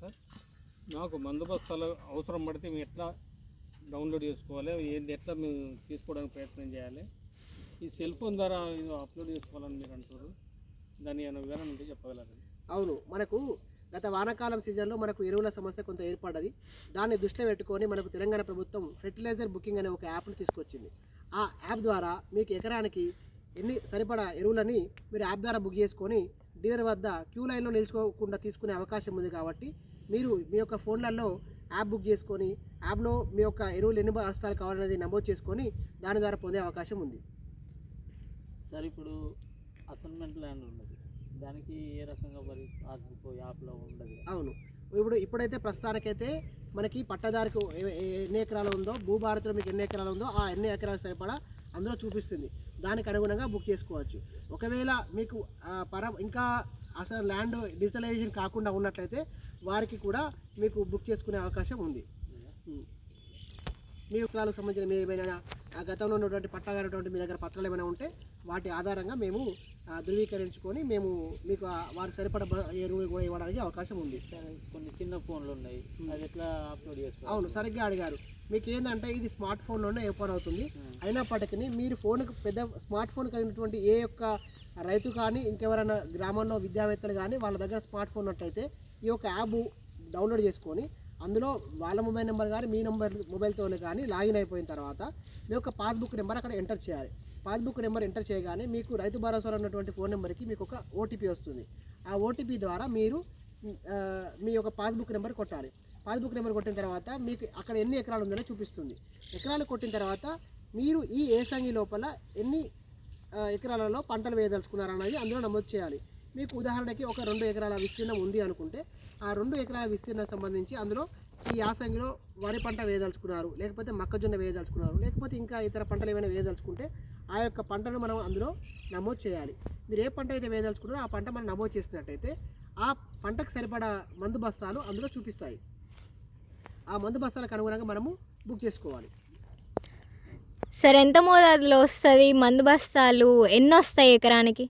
Sir? నాకు మందు బస్తాలు అవసరం పడితే మేము ఎట్లా డౌన్లోడ్ చేసుకోవాలి? ఏంటి? ఎట్లా మేము తీసుకోవడానికి ప్రయత్నం చేయాలి? ఈ సెల్ ఫోన్ ద్వారా అప్లోడ్ చేసుకోవాలని మీరు అంటారు దాని ఏమైనా వివరణ ఉంటే చెప్పగలరు? అవును. మనకు గత వానాకాలం సీజన్లో మనకు ఎరువుల సమస్య కొంత ఏర్పడ్డది. దాన్ని దృష్టిలో పెట్టుకొని మనకు తెలంగాణ ప్రభుత్వం ఫెర్టిలైజర్ బుకింగ్ అనే ఒక యాప్ని తీసుకొచ్చింది. ఆ యాప్ ద్వారా మీకు ఎకరానికి ఎన్ని సరిపడా ఎరువులని మీరు యాప్ ద్వారా బుక్ చేసుకొని డీలర్ వద్ద క్యూ లైన్లో నిలుచుకోకుండా తీసుకునే అవకాశం ఉంది కాబట్టి మీరు మీ యొక్క ఫోన్లలో యాప్ బుక్ చేసుకొని యాప్లో మీ యొక్క ఎరువులు ఎన్ని బస్తాలు కావాలనేది నమోదు చేసుకొని దాని ద్వారా పొందే అవకాశం ఉంది. సార్ ఇప్పుడు అసైన్మెంట్ ల్యాండ్ ఉన్నది. దానికి ఏ రకంగా మరి పాస్బుక్ యాప్లో ఉండదు అవును. ఇప్పుడు ఇప్పుడైతే ప్రస్తుతానికైతే మనకి పట్టదారికి ఎన్ని ఎకరాలు ఉందో భూభారతిలో మీకు ఎన్ని ఎకరాలు ఉందో ఆ ఎన్ని ఎకరాలు సరిపడా అందులో చూపిస్తుంది. దానికి అనుగుణంగా బుక్ చేసుకోవచ్చు. ఒకవేళ మీకు పర ఇంకా అసలు ల్యాండ్ డిజిటలైజేషన్ కాకుండా ఉన్నట్లయితే వారికి కూడా మీకు బుక్ చేసుకునే అవకాశం ఉంది. మీ ఎకరాలకు సంబంధించిన మీ ఏమైనా గతంలో ఉన్నటువంటి పట్టాగానటువంటి మీ దగ్గర పత్రాలు ఏమైనా ఉంటే వాటి ఆధారంగా మేము ధృవీకరించుకొని మేము మీకు వారికి సరిపడ ఎరువులు కూడా ఇవ్వడానికి అవకాశం ఉంది. కొన్ని చిన్న ఫోన్లు ఉన్నాయి. అది ఎట్లా అప్లోడ్ చేసుకోవాలి అవును సరిగ్గా అడిగారు. మీకు ఏంటంటే ఇది స్మార్ట్ ఫోన్లోనే ఓపెన్ అవుతుంది. అయినప్పటికీ మీరు ఫోన్కి పెద్ద స్మార్ట్ ఫోన్ కలిగినటువంటి ఏ యొక్క రైతు కానీ ఇంకెవరైనా గ్రామంలో విద్యావేత్తలు కానీ వాళ్ళ దగ్గర స్మార్ట్ ఫోన్ ఉన్నట్టయితే ఈ యొక్క యాప్ డౌన్లోడ్ చేసుకొని అందులో వాళ్ళ మొబైల్ నెంబర్ కానీ మీ నెంబర్ మొబైల్తోనే కానీ లాగిన్ అయిపోయిన తర్వాత మీ యొక్క పాస్బుక్ నెంబర్ అక్కడ ఎంటర్ చేయాలి. పాస్బుక్ నెంబర్ ఎంటర్ చేయగానే మీకు రైతు భరోసాలో ఉన్నటువంటి ఫోన్ నెంబర్కి మీకు ఒక ఓటీపీ వస్తుంది. ఆ ఓటీపీ ద్వారా మీరు మీ యొక్క పాస్బుక్ నెంబర్ కొట్టాలి. పాస్బుక్ నెంబర్ కొట్టిన తర్వాత మీకు అక్కడ ఎన్ని ఎకరాలు ఉందనే చూపిస్తుంది. ఎకరాలు కొట్టిన తర్వాత మీరు ఈ ఏసంగి లోపల ఎన్ని ఎకరాలలో పంటలు వేయదలుచుకున్నారన్నది అందులో నమోదు చేయాలి. మీకు ఉదాహరణకి ఒక రెండు ఎకరాల విస్తీర్ణం ఉంది అనుకుంటే ఆ రెండు ఎకరాల విస్తీర్ణం సంబంధించి అందులో ఈ యాసంగిలో వరి పంట వేయదలుచుకున్నారు లేకపోతే మొక్కజొన్న వేయదలుచుకున్నారు లేకపోతే ఇంకా ఇతర పంటలు ఏమైనా వేయదలుచుకుంటే ఆ యొక్క పంటను మనం అందులో నమోదు చేయాలి. మీరు ఏ పంట అయితే వేయదలుచుకున్నారో ఆ పంట మనం నమోదు చేసినట్టయితే ఆ పంటకు సరిపడా మందు బస్తాలు అందులో చూపిస్తాయి. ఆ మందు బస్తాలకు అనుగుణంగా మనము బుక్ చేసుకోవాలి. సరే ఎంత మోతాదులో వస్తుంది? మందు బస్తాలు ఎన్ని వస్తాయి ఎకరానికి?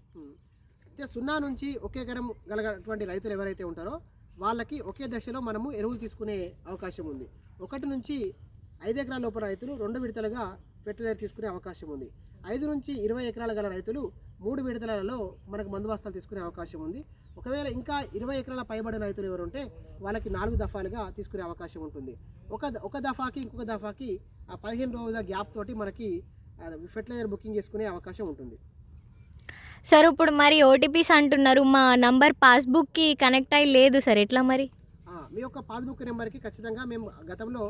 అయితే సున్నా నుంచి ఒక ఎకరం గలగటువంటి రైతులు ఎవరైతే ఉంటారో వాళ్ళకి ఒకే దశలో మనము ఎరువులు తీసుకునే అవకాశం ఉంది. ఒకటి నుంచి ఐదు ఎకరాల లోపల రైతులు రెండు విడతలుగా ఫెర్టిలైజర్ తీసుకునే అవకాశం ఉంది. ఐదు నుంచి ఇరవై ఎకరాల గల రైతులు మూడు విడతలలో మనకు మందు బస్తాలు తీసుకునే అవకాశం ఉంది. ఒకవేళ ఇంకా ఇరవై ఎకరాల పైబడిన రైతులు ఎవరు ఉంటే వాళ్ళకి నాలుగు దఫాలుగా తీసుకునే అవకాశం ఉంటుంది. ఒక ఒక దఫాకి ఇంకొక దఫాకి ఆ పదిహేను రోజుల గ్యాప్ తోటి మనకి ఫెర్టిలైజర్ బుకింగ్ చేసుకునే అవకాశం ఉంటుంది. సార్ ఇప్పుడు మరి ఓటీపీస్ అంటున్నారు మా నంబర్ పాస్బుక్కి కనెక్ట్ అయ్యి లేదు సార్ ఎట్లా మరి? మీ యొక్క పాస్బుక్ నెంబర్కి ఖచ్చితంగా మేము గతంలో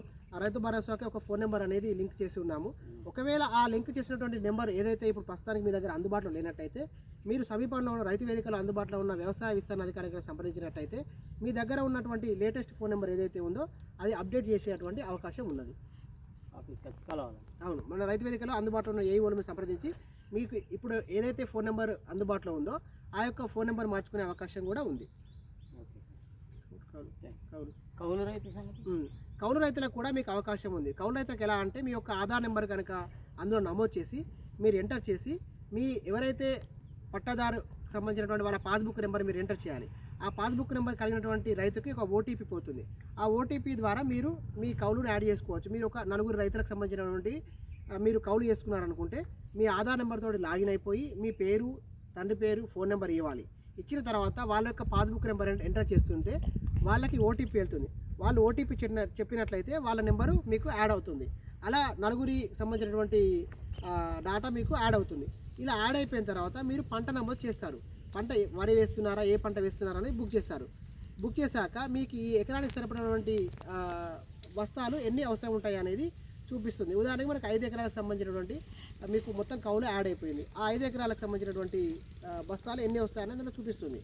రైతు భరోసాకి ఒక ఫోన్ నెంబర్ అనేది లింక్ చేసి ఉన్నాము. ఒకవేళ ఆ లింక్ చేసినటువంటి నెంబర్ ఏదైతే ఇప్పుడు ప్రస్తుతానికి మీ దగ్గర అందుబాటులో లేనట్టయితే మీరు సమీపంలో ఉన్న రైతు వేదికలో అందుబాటులో ఉన్న వ్యవసాయ విస్తరణ అధికారికి సంప్రదించినట్టయితే మీ దగ్గర ఉన్నటువంటి లేటెస్ట్ ఫోన్ నెంబర్ ఏదైతే ఉందో అది అప్డేట్ చేసేటువంటి అవకాశం ఉన్నది. అవును మన రైతు వేదికలో అందుబాటులో ఉన్న ఏ మీరు సంప్రదించి మీకు ఇప్పుడు ఏదైతే ఫోన్ నెంబర్ అందుబాటులో ఉందో ఆ యొక్క ఫోన్ నెంబర్ మార్చుకునే అవకాశం కూడా ఉంది. కౌలు. కౌలు రైతులకు కూడా మీకు అవకాశం ఉంది. కౌలు రైతులకు ఎలా అంటే మీ యొక్క ఆధార్ నెంబర్ కనుక అందులో నమోదు చేసి మీరు ఎంటర్ చేసి మీ ఎవరైతే పట్టదారు సంబంధించినటువంటి వాళ్ళ పాస్బుక్ నెంబర్ మీరు ఎంటర్ చేయాలి. ఆ పాస్బుక్ నెంబర్ కలిగినటువంటి రైతుకి ఒక ఓటీపీ పోతుంది. ఆ ఓటీపీ ద్వారా మీరు మీ కౌలును యాడ్ చేసుకోవచ్చు. మీరు ఒక నలుగురు రైతులకు సంబంధించినటువంటి మీరు కౌలు చేసుకున్నారనుకుంటే మీ ఆధార్ నెంబర్తో లాగిన్ అయిపోయి మీ పేరు తండ్రి పేరు ఫోన్ నెంబర్ ఇవ్వాలి. ఇచ్చిన తర్వాత వాళ్ళ యొక్క పాస్బుక్ నెంబర్ ఎంటర్ చేస్తుంటే వాళ్ళకి ఓటీపీ వెళ్తుంది. వాళ్ళు ఓటీపీ చెప్పిన చెప్పినట్లయితే వాళ్ళ నెంబరు మీకు యాడ్ అవుతుంది. అలా నలుగురి సంబంధించినటువంటి డాటా మీకు యాడ్ అవుతుంది. ఇలా యాడ్ అయిపోయిన తర్వాత మీరు పంట నమోదు చేస్తారు. పంట వరి వేస్తున్నారా ఏ పంట వేస్తున్నారా అనేది బుక్ చేస్తారు. బుక్ చేశాక మీకు ఈ ఎకరానికి సరిపడినటువంటి వస్తాలు బస్తాలు ఎన్ని అవసరం ఉంటాయి అనేది చూపిస్తుంది. ఉదాహరణకి మనకు ఐదు ఎకరాలకు సంబంధించినటువంటి మీకు మొత్తం కౌలు యాడ్ అయిపోయింది. ఆ ఐదు ఎకరాలకు సంబంధించినటువంటి బస్తాలు ఎన్ని వస్తాయని అందులో చూపిస్తుంది.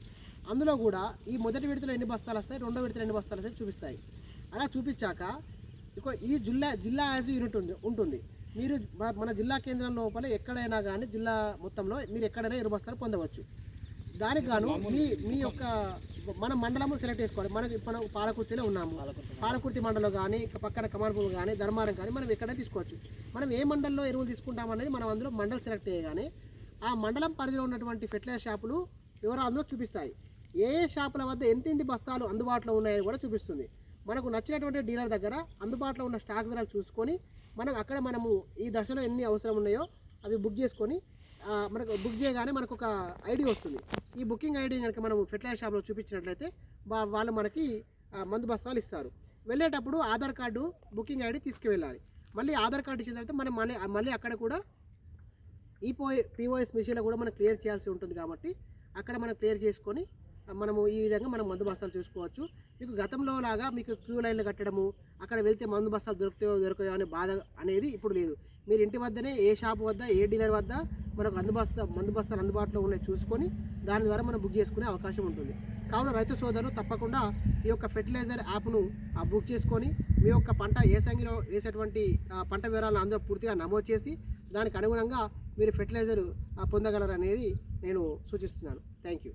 అందులో కూడా ఈ మొదటి విడతలో ఎన్ని బస్తాలు వస్తాయి రెండో విడతలో ఎన్ని బస్తాలు వస్తాయి చూపిస్తాయి. అలా చూపించాక ఇక ఇది జిల్లా జిల్లా యాజ్ యూనిట్ ఉంది ఉంటుంది. మీరు మన మన జిల్లా కేంద్రం లోపల ఎక్కడైనా కానీ జిల్లా మొత్తంలో మీరు ఎక్కడైనా ఇరు బస్తాలు పొందవచ్చు. దానికి గాను మీ మీ యొక్క మన మండలము సెలెక్ట్ చేసుకోవాలి. మనకి ఇప్పుడు మనం పాలకుర్తిలో ఉన్నాము. పాలకుర్తి మండలం. కానీ పక్కన కమాన్పూర్ కానీ ధర్మారం కానీ మనం ఎక్కడైనా తీసుకోవచ్చు. మనం ఏ మండలంలో ఎరువులు తీసుకుంటాం అనేది మనం అందులో మండలం సెలెక్ట్ చేయగానే ఆ మండలం పరిధిలో ఉన్నటువంటి ఫెర్టిలైజర్ షాపులు వివరాలు అందులో చూపిస్తాయి. ఏ ఏ షాపుల వద్ద ఎంత ఎన్ని బస్తాలు అందుబాటులో ఉన్నాయని కూడా చూపిస్తుంది. మనకు నచ్చినటువంటి డీలర్ దగ్గర అందుబాటులో ఉన్న స్టాక్ ధరలు చూసుకొని మనం అక్కడ మనము ఈ దశలో ఎన్ని అవసరం ఉన్నాయో అవి బుక్ చేసుకొని మనకు బుక్ చేయగానే మనకు ఒక ఐడి వస్తుంది. ఈ బుకింగ్ ఐడి కనుక మనం ఫెర్టిలైజర్ షాప్లో చూపించినట్లయితే వాళ్ళు మనకి మందు బస్తాలు ఇస్తారు. వెళ్ళేటప్పుడు ఆధార్ కార్డు బుకింగ్ ఐడి తీసుకువెళ్ళాలి. మళ్ళీ ఆధార్ కార్డు ఇచ్చిన తర్వాత మనం మళ్ళీ మళ్ళీ అక్కడ కూడా ఈ పోయి మిషన్లో కూడా మనం క్లియర్ చేయాల్సి ఉంటుంది కాబట్టి అక్కడ మనం క్లియర్ చేసుకొని మనము ఈ విధంగా మనం మందు బస్తాలు చూసుకోవచ్చు. మీకు గతంలో లాగా మీకు క్యూ లైన్లు కట్టడము అక్కడ వెళ్తే మందు బస్తాలు దొరుకుతాయో దొరకయో అనే బాధ అనేది ఇప్పుడు లేదు. మీరు ఇంటి వద్దనే ఏ షాప్ వద్ద ఏ డీలర్ వద్ద మనకు అందుబస్తా మందు బస్తాలు అందుబాటులో ఉన్నాయి చూసుకొని దాని ద్వారా మనం బుక్ చేసుకునే అవకాశం ఉంటుంది. కావున రైతు సోదరులు తప్పకుండా ఈ యొక్క ఫెర్టిలైజర్ యాప్ను ఆ, బుక్ చేసుకొని మీ యొక్క పంట ఏ సంఖ్యలో వేసేటువంటి పంట వివరాలను అందులో పూర్తిగా నమోదు చేసి దానికి అనుగుణంగా మీరు ఫెర్టిలైజర్ పొందగలరు అనేది నేను సూచిస్తున్నాను. Thank you